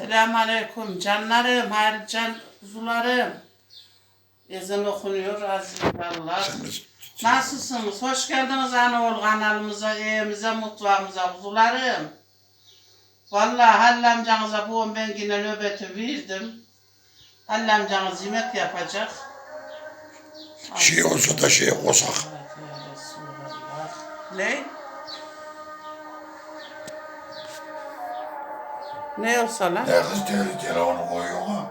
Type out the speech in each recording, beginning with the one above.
Selamünaleyküm canlarım, hayırlı can kuzularım. Ezan okunuyor aziz Allah. Nasılsınız? Hoş geldiniz Anaoğlu kanalımıza, evimize, mutfağımıza kuzularım. Vallahi Halil amcanıza bu ben yine nöbeti verdim. Halil amcanız yemek yapacak. Şey olsa da şey olsak. Ne? Ne olsa lan? Ne kız tele, telefonu koyuyor ha?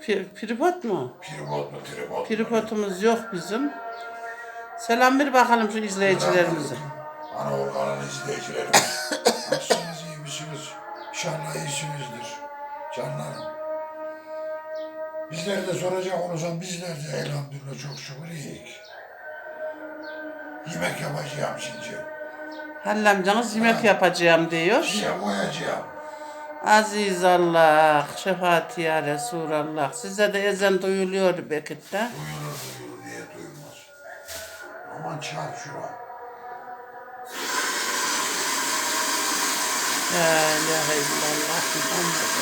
Pir, piripot mu? Tripod mu tripod mu? Piripotumuz yok bizim. Selam bir bakalım şu izleyicilerimize. Ana Orkan'ın izleyicilerimiz. Nasılsınız iyi misiniz? İnşallah iyisinizdir. Canlarım. Bizleri de soracak olursan bizler de elhamdülillah çok şükür iyiyiz. Yemek yapacağım şimdi. Halil amcanız yemek yapacağım diyor. Şeye koyacağım. Aziz Allah, şefaat ya Resulallah. Size de ezan duyuluyor Bekit'te. Duyulur duyulur diye duymaz. Aman çarp şura. La ilahe illallah Muhammed.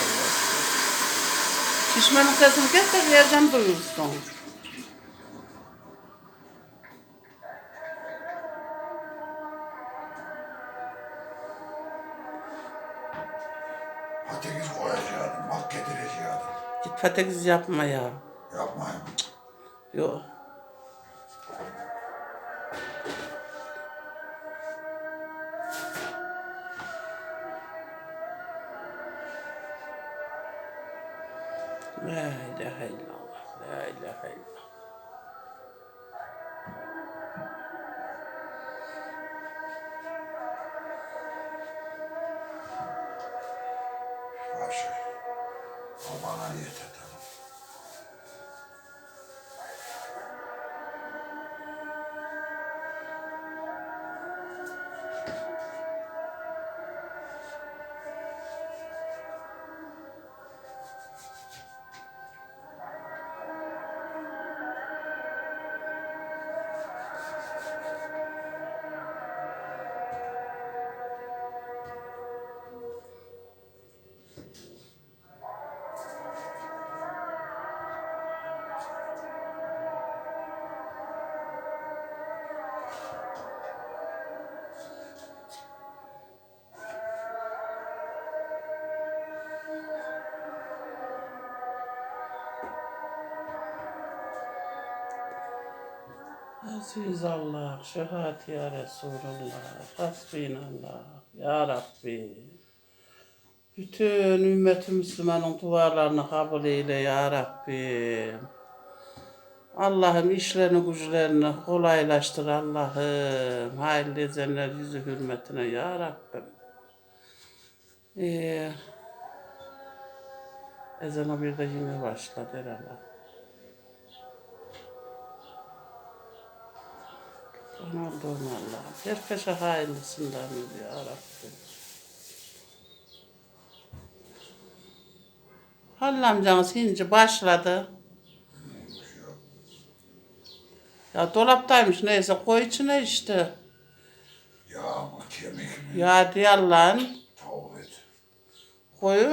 Şişmenin sesini kes de bir ezan duyulsun. Patates yapma ya. Yapmayın. Yok. Aziz Allah, şefaat ya Resulullah, hasbinallah, ya Rabbi. Bütün ümmet Müslümanın dualarını kabul eyle ya Rabbi. Allah'ım işlerini güçlerini kolaylaştır Allah'ım. Hayırlı ezenler yüzü hürmetine ya Rabbim. Ee, ezana bir de yine başladı herhalde. Aman Allah'ım. Herkese hayırlısından ya Rabbim. Halil amcanız hinci başladı. Ya dolaptaymış neyse koy içine işte. Yağ mı kemik mi? Ya Allah'ın Tavuk et. koy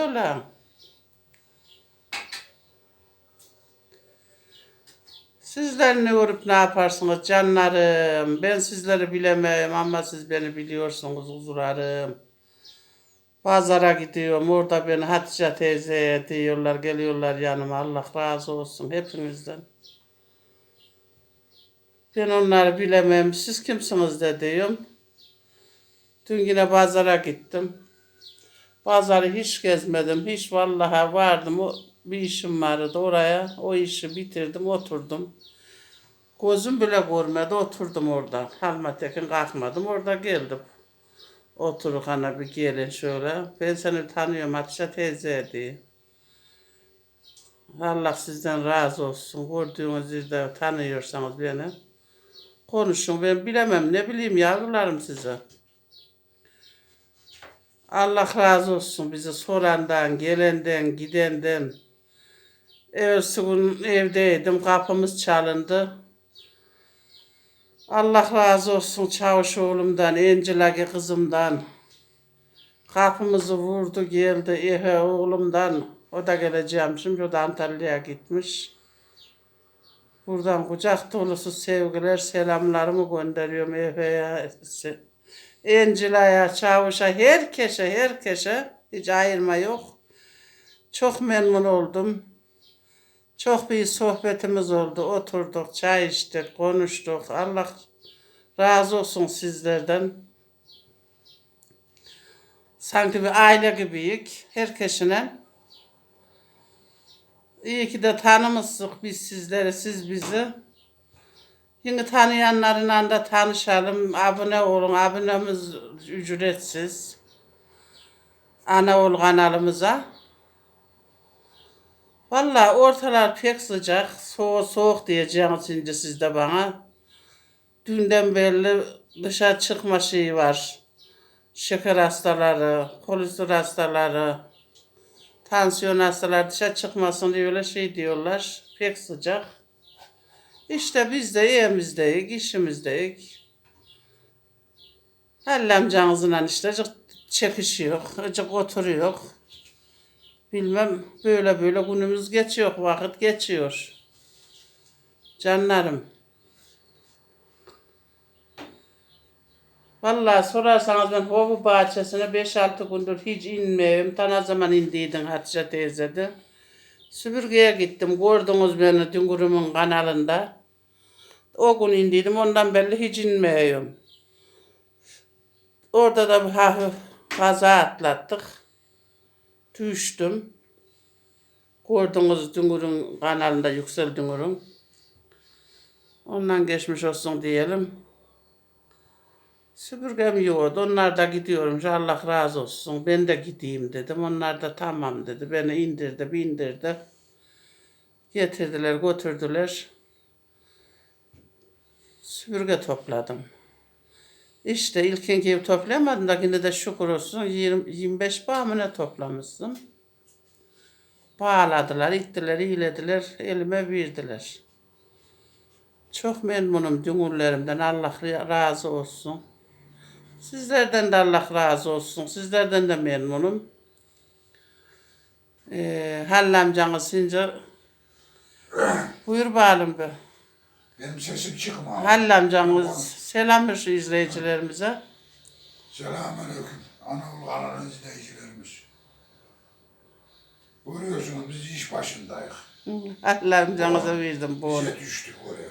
Sizler ne uğrup ne yaparsınız canlarım? Ben sizleri bilemem ama siz beni biliyorsunuz huzurlarım. Pazara gidiyorum orada beni Hatice teyze diyorlar geliyorlar yanıma Allah razı olsun hepinizden. Ben onları bilemem siz kimsiniz de diyorum. Dün yine pazara gittim. Pazarı hiç gezmedim. Hiç vallahi vardım. Bir işim vardı oraya. O işi bitirdim, oturdum. Gözüm bile görmedi, oturdum orada. Halmatekin kalkmadım, orada geldim. Oturuk ana bir gelin şöyle. Ben seni tanıyorum Hatice teyze diye. Allah sizden razı olsun. Gördüğünüz yerde tanıyorsanız beni. Konuşun ben bilemem ne bileyim yavrularım size. Allah razı olsun bizi sorandan, gelenden, gidenden. Evvelsi gün evdeydim, kapımız çalındı. Allah razı olsun çavuş oğlumdan, Encilagi kızımdan. Kapımızı vurdu geldi ehe oğlumdan. O da geleceğim şimdi o da Antalya'ya gitmiş. Buradan kucak dolusu sevgiler selamlarımı gönderiyorum Efe'ye. Encila'ya, Çavuş'a, herkese, herkese hiç ayırma yok. Çok memnun oldum. Çok bir sohbetimiz oldu. Oturduk, çay içtik, konuştuk. Allah razı olsun sizlerden. Sanki bir aile gibiyik. Herkesine. İyi ki de tanımıştık biz sizleri, siz bizi. Yine tanıyanlarla da tanışalım. Abone olun. Abonemiz ücretsiz. Anaol kanalımıza. Vallahi ortalar pek sıcak. Soğuk soğuk diyeceğiniz şimdi siz de bana. Dünden belli dışarı çıkma şeyi var. Şeker hastaları, kolesterol hastaları, tansiyon hastaları dışarı çıkmasın diye öyle şey diyorlar. Pek sıcak. İşte biz de evimizdeyiz, işimizdeyik. Halil amcanızla işte çekişiyor, azıcık oturuyor. Bilmem böyle böyle günümüz geçiyor, vakit geçiyor. Canlarım. Vallahi sorarsanız ben hobu bahçesine 5-6 gündür hiç inmiyorum. Ta ne zaman indiydin Hatice teyze de. Süpürgeye gittim. Gördünüz beni Düngürüm'ün kanalında. O gün indiydim. Ondan belli hiç inmiyorum. Orada da bir hafif kaza atlattık. Düştüm. Gördünüz Düngür'ün kanalında Yüksel Düngür'ün. Ondan geçmiş olsun diyelim. Süpürgem yoğurdu. Onlar da gidiyormuş. Allah razı olsun. Ben de gideyim dedim. Onlar da tamam dedi. Beni indirdi, bindirdi. Getirdiler, götürdüler. Süpürge topladım. İşte ilkin gibi toplayamadım da yine de şükür olsun 20, 25 bağ mı ne toplamışsın. Bağladılar, ittiler, iyilediler, elime verdiler. Çok memnunum dünürlerimden. Allah razı olsun. Sizlerden de Allah razı olsun. Sizlerden de memnunum. Ee, Halil amcanız Sincar. Buyur bakalım be. Benim sesim çıkmıyor. Halil amcamız selam ver şu izleyicilerimize. Selamünaleyküm. Anadolu kanalı izleyicilerimiz. Buyuruyorsunuz biz iş başındayız. Halil amcanıza verdim bunu. Bize düştük oraya.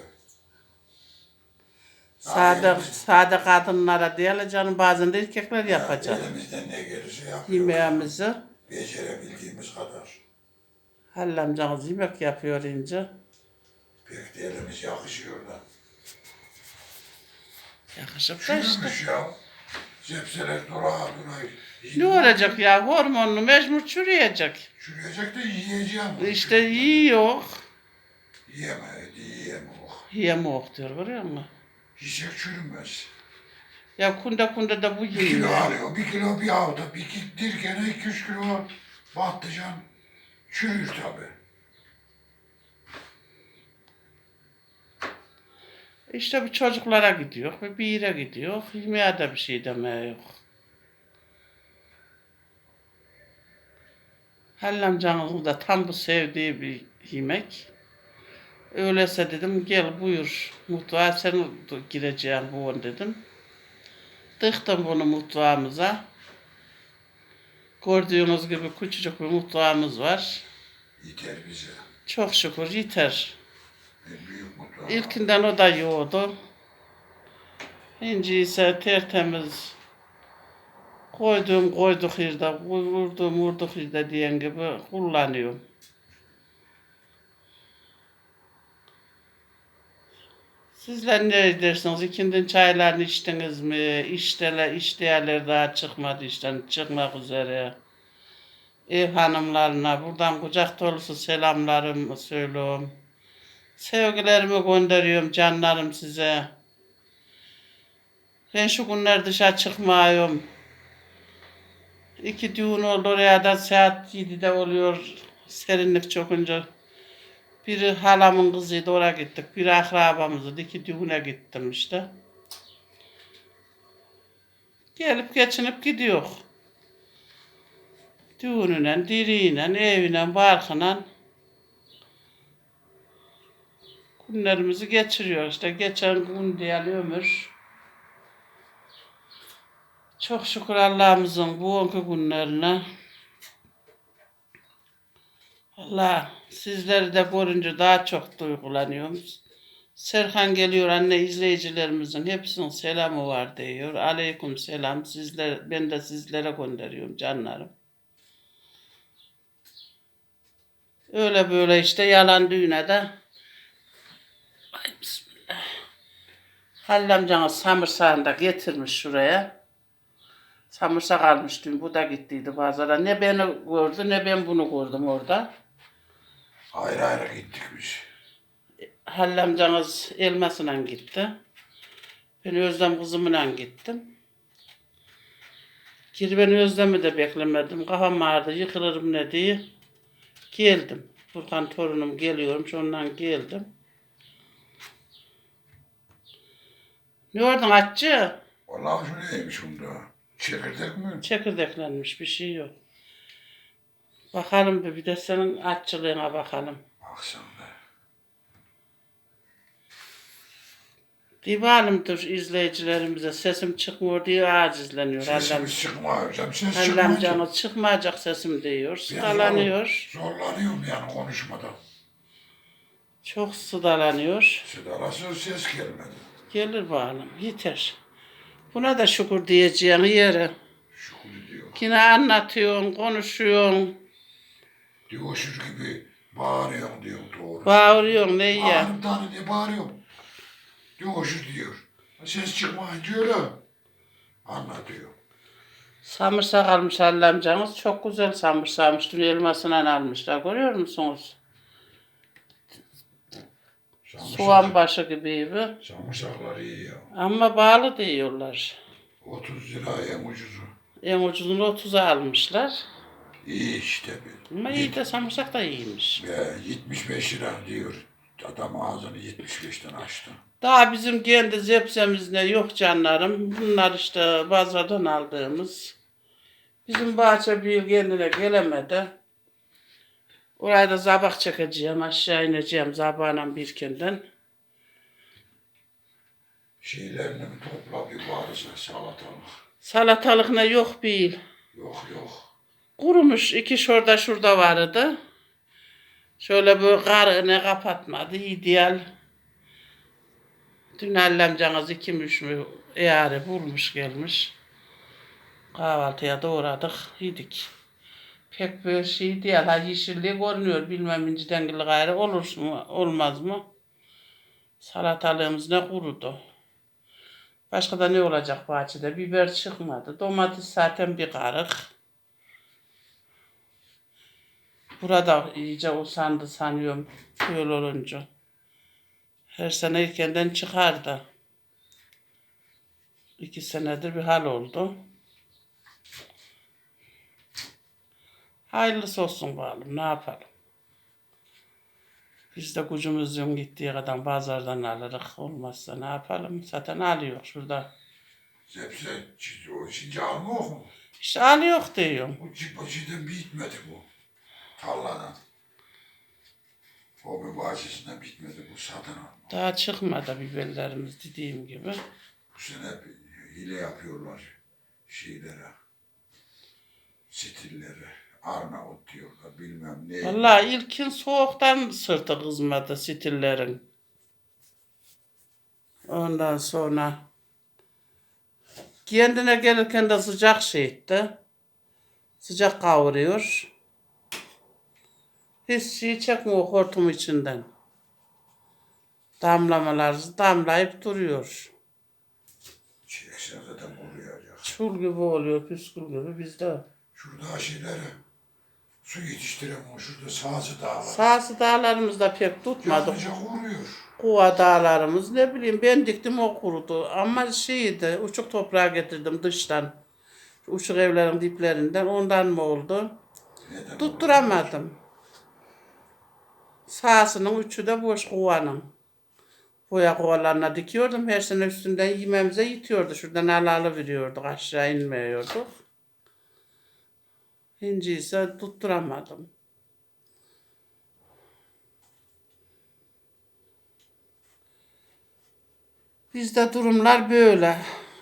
Sade, sade kadınlara değil canım bazen de erkekler yapacak. Elimizden ne gelirse yapıyoruz. Yemeğimizi. Becerebildiğimiz kadar. Halil amcanız yemek yapıyor ince. Pek de elimiz yakışıyor da. Yakışıp da işte. Çürümüş ya. Zepseler dura dura. Ne olacak ya hormonlu mecbur çürüyecek. Çürüyecek de yiyeceğim. İşte yiyor. Yiyemedi, yiyemiyor. Yiyemok diyor görüyor musun? Yiyecek çürümez. Ya kunda kunda da bu Bir kilo yiyor. alıyor, bir kilo bir hafta, bir dirkene iki üç kilo patlıcan çürür tabi. İşte bir çocuklara gidiyor, bir bir yere gidiyor. Yemeğe de bir şey demeye yok. Halil amcanızın da tam bu sevdiği bir yemek. Öyleyse dedim gel buyur mutfağa sen gireceğim bu dedim. Tıktım bunu mutfağımıza. Gördüğünüz gibi küçücük bir mutfağımız var. Yeter bize. Çok şükür yeter. İlkinden o da yoğdu. İnci ise tertemiz. Koyduğum koyduk yerde, vurduğum vurduk yerde diyen gibi kullanıyorum. Sizler ne edersiniz? İkindin çaylarını içtiniz mi? İşteler, işleyenler daha çıkmadı işten, çıkmak üzere. Ev hanımlarına buradan kucak dolusu selamlarımı söylüyorum. Sevgilerimi gönderiyorum canlarım size. Ben şu günler dışarı çıkmıyorum. İki düğün oldu oraya da saat 7'de oluyor. Serinlik çokunca. Biri halamın kızıydı oraya gittik. Biri akrabamızdı. İki düğüne gittim işte. Gelip geçinip gidiyor. Düğünüyle, diriyle, evine, barkına günlerimizi geçiriyor. İşte geçen gün diyen ömür. Çok şükür Allah'ımızın bugünkü günlerine. Allah sizleri de görünce daha çok duygulanıyorum. Serkan geliyor anne izleyicilerimizin hepsinin selamı var diyor. Aleyküm selam. Sizler, ben de sizlere gönderiyorum canlarım. Öyle böyle işte yalan düğüne de. Halil amcanın samırsağını da getirmiş şuraya. Samırsak almış dün. Bu da gittiydi pazara. Ne beni gördü ne ben bunu gördüm orada. Ayrı ayrı gittik biz. Halil amcanız elmasıyla gitti. Ben Özlem kızımla gittim. Geri ben Özlem'i de beklemedim. Kafam ağrıdı, yıkılırım ne diye. Geldim. Furkan torunum geliyormuş, ondan geldim. Ne oradan aççı? Vallahi şu neymiş bunda? Çekirdek mi? Çekirdeklenmiş bir şey yok. Bakalım bir, bir de senin aççılığına bakalım. Baksana be. Divanımdır izleyicilerimize sesim çıkmıyor diye acizleniyor. Halil Sesimiz çıkmıyor hocam. Ses Halil çıkmayınca amcanız çıkmayacak sesim diyor. Sıdalanıyor. zor- Zorlanıyorum yani konuşmada. Çok sıdalanıyor. Sıdarası ses gelmedi. Gelir bakalım yeter. Buna da şükür diyeceğin yere. Şükür diyor. Yine anlatıyorsun, konuşuyorsun, Diyorşur gibi bağırıyorum diyor doğru. bağırıyorsun ne ya. Bağırıp tane diye bağırıyorum. Diyorşur diyor. Ses çıkmayınca öyle. Anlatıyor. Samırsak almış Halil amcanız. Çok güzel samırsakmış. Dün elmasından almışlar. Görüyor musunuz? Soğan başı gibi. Samırsaklar iyi ya. Ama bağlı diyorlar. 30 lira en ucuzu. En ucuzunu 30'a almışlar. İyi işte bir. Ama iyi de samırsak da iyiymiş. Ve 75 lira diyor. Adam ağzını 75'ten açtı. Daha bizim kendi zepsemizde yok canlarım. Bunlar işte bazardan aldığımız. Bizim bahçe bir kendine gelemedi. Oraya da zabak çekeceğim. Aşağı ineceğim zabağla birkenden. Şeylerini topla bir varsa salatalık. Salatalık ne yok yıl. Yok yok. Kurumuş iki şurada şurada vardı. Şöyle böyle karını kapatmadı. İdeal. Dün allemcanız iki üç mü eğari bulmuş gelmiş. Kahvaltıya doğradık, yedik. Pek şey değil. Ha yeşilliği görünüyor. Bilmem inciden gayrı olur mu, olmaz mı? Salatalığımız ne kurudu. Başka da ne olacak bahçede? Biber çıkmadı. Domates zaten bir karık. Burada iyice usandı sanıyorum böyle olunca. Her sene erkenden çıkardı. İki senedir bir hal oldu. Hayırlısı olsun bakalım ne yapalım. Biz de gücümüzün gittiği kadar pazardan alırız. Olmazsa ne yapalım? Zaten alıyor şurada. Zepse çi- o şimdi alma yok mu? İşte alıyor diyorum. Bu cipaciden bitmedi bu. Tarladan. O bir bahçesinden bitmedi bu satın alma. Daha çıkmadı biberlerimiz dediğim gibi. Bu sene hile yapıyorlar şeylere. Stillere. Arnavut diyorlar bilmem ne. Vallahi ilkin soğuktan sırtı kızmadı stillerin. Ondan sonra kendine gelirken de sıcak şey etti. Sıcak kavuruyor. Hiç şey çekmiyor hortum içinden. Damlamalar damlayıp duruyor. Çeksen zaten kuruyacak. Çul gibi oluyor, püskül gibi bizde. Şurada şeylere su yetiştiremiyor. Şurada sağcı dağlar. Sağsı dağlarımızda pek tutmadı. Yanlıca kuruyor. Kuva dağlarımız ne bileyim ben diktim o kurudu. Ama şeydi uçuk toprağa getirdim dıştan. Uçuk evlerin diplerinden ondan mı oldu? Neden Tutturamadım. Sağsının üçü de boş kuvanın. Boya kovalarına dikiyordum. Her sene üstünden yememize yitiyordu. Şuradan alalı veriyorduk. Aşağı inmiyorduk. Hinci ise tutturamadım. Bizde durumlar böyle.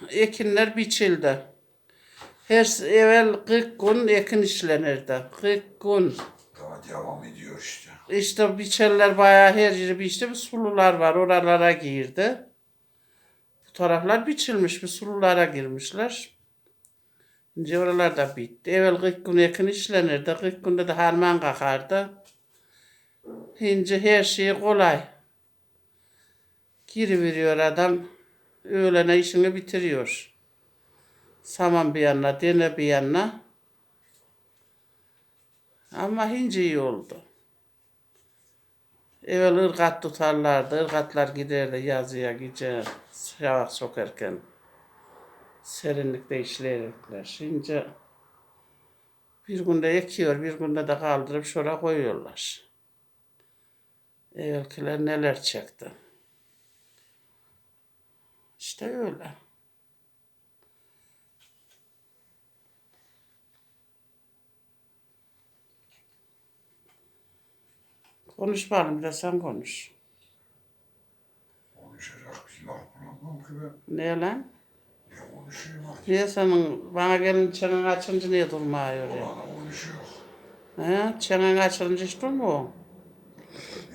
Ekinler biçildi. Her evvel 40 gün ekin işlenirdi. 40 gün. Daha devam ediyor işte. İşte biçerler bayağı her yeri biçti. Bir sulular var oralara girdi. Bu taraflar biçilmiş bir sululara girmişler. Şimdi da bitti. Evvel 40 gün ekin işlenirdi. 40 günde de harman kakardı. Şimdi her şey kolay. Giri veriyor adam. Öğlene işini bitiriyor. Saman bir yana, dene bir yana. Ama hinci iyi oldu. Evvel ırgat tutarlardı. Irgatlar giderdi yazıya gece şavak sokarken. Serinlikte. Şimdi bir günde ekiyor, bir günde de kaldırıp şora koyuyorlar. Evvelkiler neler çekti. İşte öyle. Konuş bakalım bir de sen konuş. Konuşacak bir ki ben. Ne lan? Niye senin bana gelin çenen açınca niye durmuyor ya? Bana konuşuyor. He? Çenen açılınca hiç durmuyor.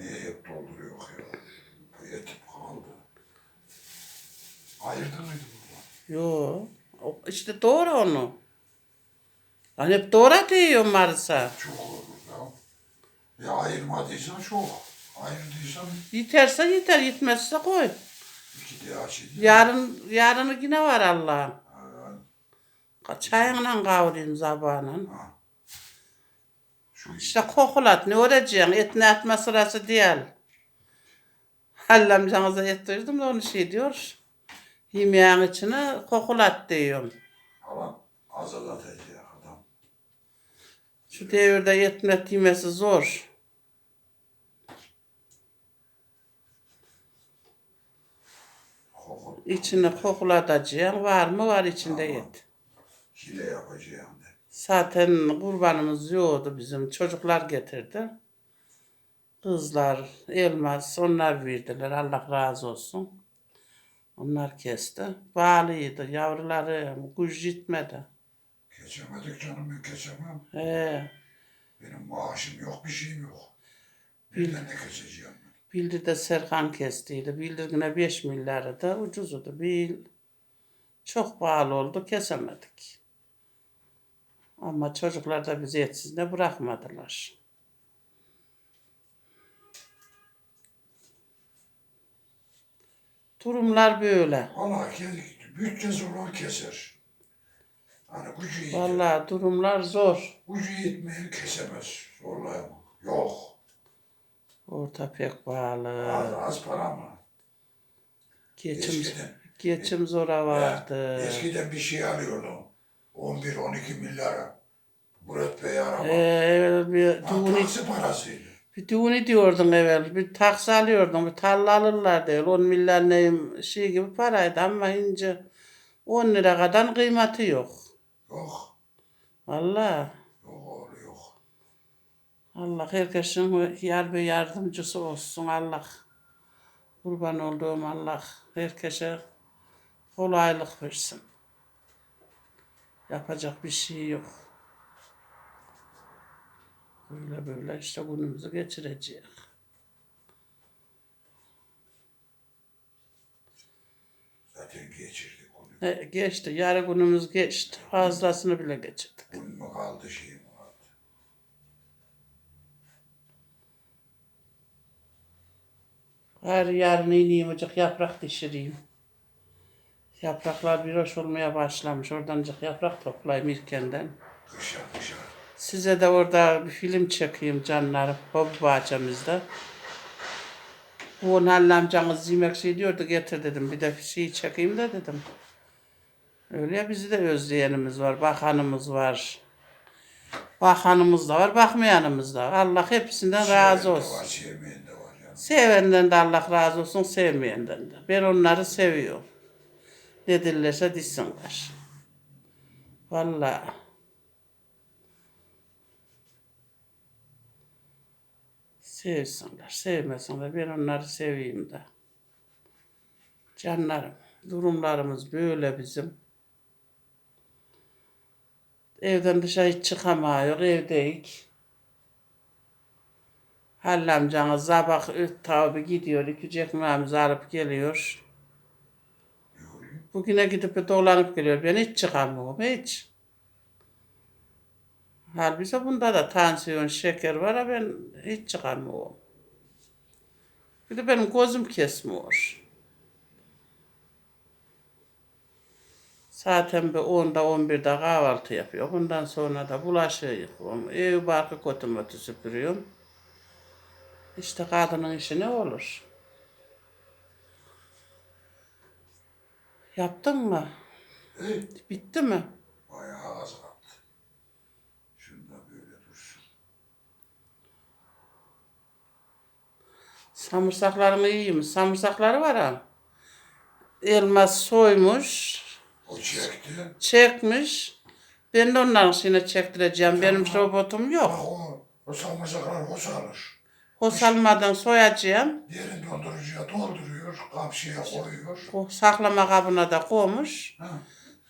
Niye hep dolduruyor ya? Yetip kaldı. Ayırdın mıydı bunu? Yo. İşte doğru onu. Lan hep doğru diyorum Marisa. Çok olur ya. Ya ayırmadıysan çok. Ayırdıysan Yeterse yeter, yetmezse koy. İki de. Yarın, yarını yine var Allah'ım. Çayınla kavurayım sabahın. ha. Şu İşte kokulat ne olacaksın? Et ne atma sırası değil. Hallamcanıza et duydum da onu şey diyor. Yemeğin içine kokulat diyorum. falan azaltacak adam. Şu devirde et met yemesi zor. Koku. İçine kokulatacaksın. Var mı? Var içinde Tamam. et. Hile yapacağım de. Zaten kurbanımız yoktu bizim. Çocuklar getirdi. Kızlar, elmas onlar verdiler. Allah razı olsun. Onlar kesti. Bağlıydı. Yavruları güç gitmedi. Geçemedik canım ben geçemem. He. Benim maaşım yok bir şeyim yok. Birden ne keseceğim ben? Bildir de Serkan kestiydi. Bildirgine 5 milyarı da ucuzudu. Bil. Çok pahalı oldu. Kesemedik. Ama çocuklar da bizi etsiz de bırakmadılar. Durumlar böyle. Valla kes- bütçesi olan keser. Hani gücü yeter. Vallahi durumlar zor. Gücü yetmeyen kesemez. Zorlayamam. Orta pek pahalı. Az, az para mı? Geçim, Eskiden. geçim zora vardı. Eskiden bir şey alıyordum. 11-12 milyara. Murat Bey araba. Ee, bir Ha, düğün taksi parasıydı. Bir düğünü diyordun evvel. Bir taksi alıyordun. Bir tarla alırlar değil. 10 milyar neyim şey gibi paraydı ama ince 10 lira kadar kıymeti yok. Yok. Vallahi. Allah herkesin yar ve yardımcısı olsun Allah. Kurban olduğum Allah herkese kolaylık versin. Yapacak bir şey yok. Böyle böyle işte günümüzü geçireceğiz. Zaten geçirdik onu. He, geçti. Yarı günümüz geçti. Fazlasını bile geçirdik. Gün mü kaldı şey mi kaldı? Gayrı yarın ineyim acık yaprak dişireyim. Yapraklar bir hoş olmaya başlamış. Oradan acık yaprak toplayayım ilkenden. Dışarı dışarı. Size de orada bir film çekeyim canlarım. Hobi bahçemizde. Bu Nalli amcanız yemek şey diyordu getir dedim. Bir de şey çekeyim de dedim. Öyle ya bizi de özleyenimiz var. Bakanımız var. Bakanımız da var. Bakmayanımız da var. Allah hepsinden razı olsun. Sevenden de Allah razı olsun, sevmeyenden de. Ben onları seviyorum. Ne dillerse dişsinler. Vallahi. Sevsinler, sevmesinler. Ben onları seveyim de. Canlarım, durumlarımız böyle bizim. Evden dışarı hiç çıkamıyor, evdeyik. Halil amcanız sabah tabi gidiyor, iki ekmeğimizi alıp geliyor. Bugüne gidip dolanıp geliyor. Ben hiç çıkamıyorum, hiç. Halbuki bunda da tansiyon, şeker var ben hiç çıkamıyorum. Bir de benim gözüm kesmiyor. Zaten bir 10'da 11'de kahvaltı yapıyor. Bundan sonra da bulaşığı yıkıyorum. Ev barkı kötü mötü süpürüyorum. İşte kadının işi ne olur? Yaptın mı? Bitti mi? bayağı az kaldı. Şunda böyle dursun. Samırsaklarımı yiyeyim. Samırsakları var ha. Elmas soymuş, O çekti. çekmiş. Ben de onların şeyine çektireceğim. Benim robotum Bak yok. o, o sarımsaklar hoşalır. O salmadan soyacağım. Derin dondurucuya dolduruyor, kapşıya koyuyor. O saklama kabına da koymuş. Ha,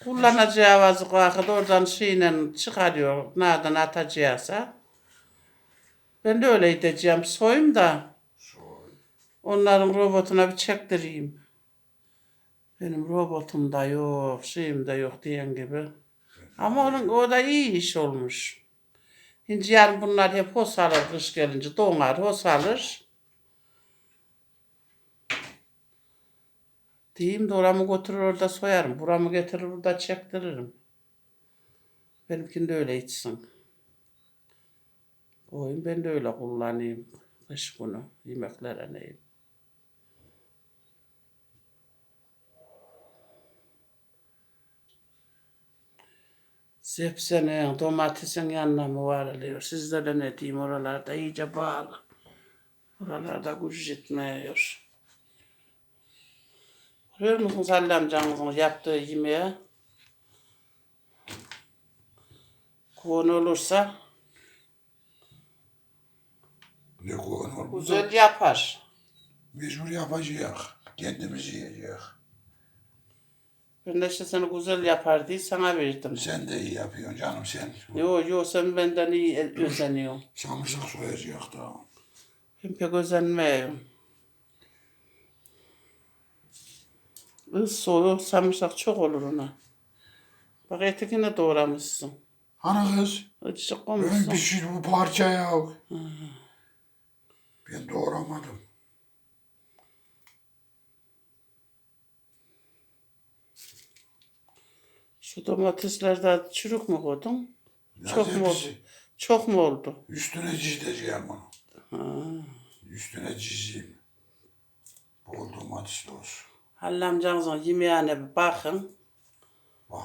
Kullanacağı vakit vakit oradan şeyle çıkarıyor. Nereden atacağsa. Ben de öyle edeceğim. Soyayım da soy. onların robotuna bir çektireyim. Benim robotum da yok, şeyim de yok diyen gibi. Ama onun o da iyi iş olmuş. Şimdi yarın bunlar hep hos alır kış gelince. Donar, hos alır. Diyeyim de oramı götürür orada soyarım. Buramı getirir burada çektiririm. Benimkini de öyle içsin. Oyun ben de öyle kullanayım. Kış günü yemeklere neyim. Zepsenin, domatesin yanına mı varılıyor? Sizlere ne diyeyim oralarda iyice bağlı. Oralarda güç gitmiyor. Görüyor musunuz Halil amcanızın yaptığı yemeği? Konu olursa Ne konu oldu? güzel yapar. Mecbur yapacağız. Kendimiz yiyeceğiz. Ben de işte seni güzel yapar diye sana verdim. Sen de iyi yapıyorsun canım sen. Yo yo sen benden iyi özeniyorsun. Samırsak soyacak da. Ben pek özenmiyorum. Is soğuk sarımsak çok olur ona. Bak etekine doğramışsın. Hani kız? Acıcık Ben koymuşsun. bir şey bu parça ya. Ben doğramadım. Şu domateslerde çürük mü koydun? Ya Çok mu oldu? hepsi Çok mu oldu? Üstüne çizeceğim onu. Ha. Üstüne çizeyim. Bol domatesli olsun. Halil amcanızın yemeğine bir bakın. Bak